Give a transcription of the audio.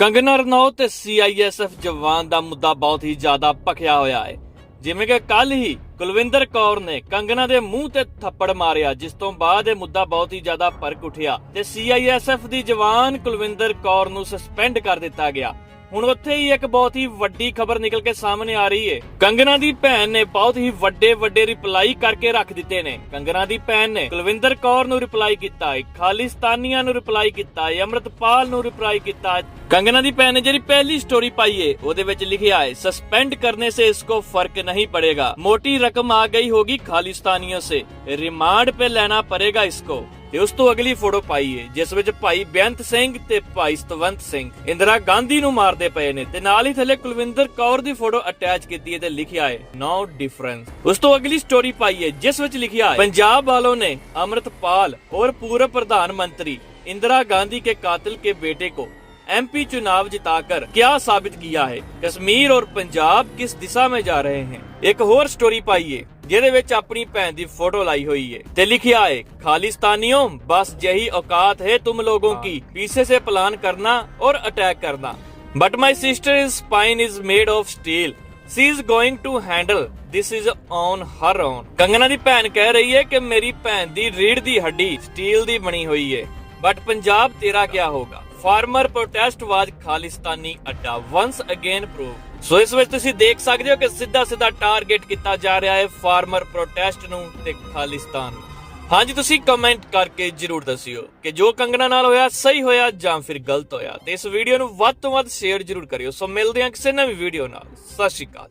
ਕੰਗਨਾ ਰਣੌਤ ਤੇ ਸੀਆਈਐਸਐਫ ਜਵਾਨ ਦਾ ਮੁੱਦਾ ਬਹੁਤ ਹੀ ਜ਼ਿਆਦਾ ਭਖਿਆ ਹੋਇਆ ਹੈ। ਜਿਵੇਂ ਕਿ ਕੱਲ ਹੀ ਕੁਲਵਿੰਦਰ ਕੌਰ ਨੇ ਕੰਗਨਾ ਦੇ ਮੂੰਹ ਤੇ ਥੱਪੜ ਮਾਰਿਆ, ਜਿਸ ਤੋਂ ਬਾਅਦ ਇਹ ਮੁੱਦਾ ਬਹੁਤ ਹੀ ਜ਼ਿਆਦਾ ਪਰਕ ਉੱਠਿਆ ਤੇ ਸੀਆਈਐਸਐਫ ਦੀ ਜਵਾਨ ਕੁਲਵਿੰਦਰ ਕੌਰ ਨੂੰ ਸਸਪੈਂਡ ਕਰ ਦਿੱਤਾ ਗਿਆ। ਹੁਣ ਉੱਥੇ ਹੀ ਇੱਕ ਬਹੁਤ ਹੀ ਵੱਡੀ ਖਬਰ ਨਿਕਲ ਕੇ ਸਾਹਮਣੇ ਆ ਰਹੀ ਹੈ ਕੰਗਨਾ ਦੀ ਭੈਣ ਨੇ ਬਹੁਤ ਹੀ ਵੱਡੇ ਵੱਡੇ ਰਿਪਲਾਈ ਕਰਕੇ ਰੱਖ ਦਿੱਤੇ ਨੇ ਕੰਗਨਾ ਦੀ ਭੈਣ ਨੇ ਕੁਲਵਿੰਦਰ ਕੌਰ ਨੂੰ ਰਿਪਲਾਈ ਕੀਤਾ ਹੈ ਖਾਲਿਸਤਾਨੀਆਂ ਨੂੰ ਰਿਪਲਾਈ ਕੀਤਾ ਹੈ ਅਮਰਤਪਾਲ ਨੂੰ ਰਿਪਲਾਈ ਕੀਤਾ ਹੈ ਕੰਗਨਾ ਦੀ ਭੈਣ ਨੇ ਜਿਹੜੀ ਪਹਿਲੀ ਸਟੋਰੀ ਪਾਈ ਹੈ ਉਹਦੇ ਵਿੱਚ ਲਿਖਿਆ ਹੈ सस्पेंड करने से इसको फर्क नहीं पड़ेगा मोटी रकम आ गई होगी खालिस्तानियों से रिमांड पे लेना पड़ेगा इसको ਤੇ ਉਸ ਤੋਂ ਅਗਲੀ ਫੋਟੋ ਪਾਈ ਹੈ ਜਿਸ ਵਿੱਚ ਭਾਈ ਬੇਅੰਤ ਸਿੰਘ ਤੇ ਭਾਈ ਸਤਵੰਤ ਸਿੰਘ ਇੰਦਰਾ ਗਾਂਧੀ ਨੂੰ ਮਾਰਦੇ ਪਏ ਨੇ ਤੇ ਨਾਲ ਹੀ ਥੱਲੇ ਕੁਲਵਿੰਦਰ ਕੌਰ ਦੀ ਫੋਟੋ ਅਟੈਚ ਕੀਤੀ ਹੈ ਤੇ ਲਿਖਿਆ ਹੈ ਨੋ ਡਿਫਰੈਂਸ ਉਸ ਤੋਂ ਅਗਲੀ ਸਟੋਰੀ ਪਾਈ ਹੈ ਜਿਸ ਵਿੱਚ ਲਿਖਿਆ ਹੈ ਪੰਜਾਬ ਵਾਲੋਂ ਨੇ अमृतपाल और पूर्व प्रधानमंत्री इंदिरा गांधी के कातिल के बेटे को एमपी चुनाव जिताकर क्या साबित किया है कश्मीर और पंजाब किस दिशा में जा रहे हैं ਇੱਕ ਹੋਰ ਸਟੋਰੀ ਪਾਈ ਹੈ ਜਿਹਦੇ ਵਿੱਚ ਆਪਣੀ ਭੈਣ ਦੀ ਫੋਟੋ ਲਾਈ ਹੋਈ ਹੈ ਤੇ ਲਿਖਿਆ ਹੈ खालिस्तानियों बस यही औकात है तुम लोगों की पीछे से प्लान करना और अटैक करना but my sister is spine is made of steel she is going to handle this is on her own Kangana ਦੀ ਭੈਣ ਕਹਿ ਰਹੀ ਹੈ ਕਿ ਮੇਰੀ ਭੈਣ ਦੀ ਰੀੜ ਦੀ ਹੱਡੀ ਸਟੀਲ ਦੀ ਬਣੀ ਹੋਈ ਹੈ ਬਟ ਪੰਜਾਬ ਤੇਰਾ ਕੀ ਹੋਗਾ ਫਾਰਮਰ ਪ੍ਰੋਟੈਸਟ ਵਾਜ ਖਾਲਿਸਤਾਨੀ ਅੱਡਾ ਵਾਂਸ ਅਗੇਨ ਪ੍ਰੂਵ ਸੋ ਇਸ ਵਿੱਚ ਤੁਸੀਂ ਦੇਖ ਸਕਦੇ ਹੋ ਕਿ ਸਿੱਧਾ ਸਿੱਧਾ ਟਾਰਗੇਟ ਕੀਤਾ ਜਾ ਰਿਹਾ ਹੈ ਫਾਰਮਰ ਪ੍ਰੋਟੈਸਟ ਨੂੰ ਤੇ ਖਾਲਿਸਤਾਨ ਹਾਂਜੀ, ਤੁਸੀਂ ਕਮੈਂਟ ਕਰਕੇ ਜਰੂਰ ਦੱਸਿਓ ਕਿ ਜੋ ਕੰਗਣਾ ਨਾਲ ਹੋਇਆ, ਸਹੀ ਹੋਇਆ ਜਾਂ ਫਿਰ ਗਲਤ ਹੋਇਆ। ਤੇ ਇਸ ਵੀਡੀਓ ਨੂੰ ਵੱਧ ਤੋਂ ਵੱਧ ਸ਼ੇਅਰ ਜਰੂਰ ਕਰਿਓ। ਸੋ ਮਿਲਦੇ ਹਾਂ ਕਿਸੇ ਨਵੀਂ ਵੀਡੀਓ ਨਾਲ। ਸਤਿ ਸ਼੍ਰੀ ਅਕਾਲ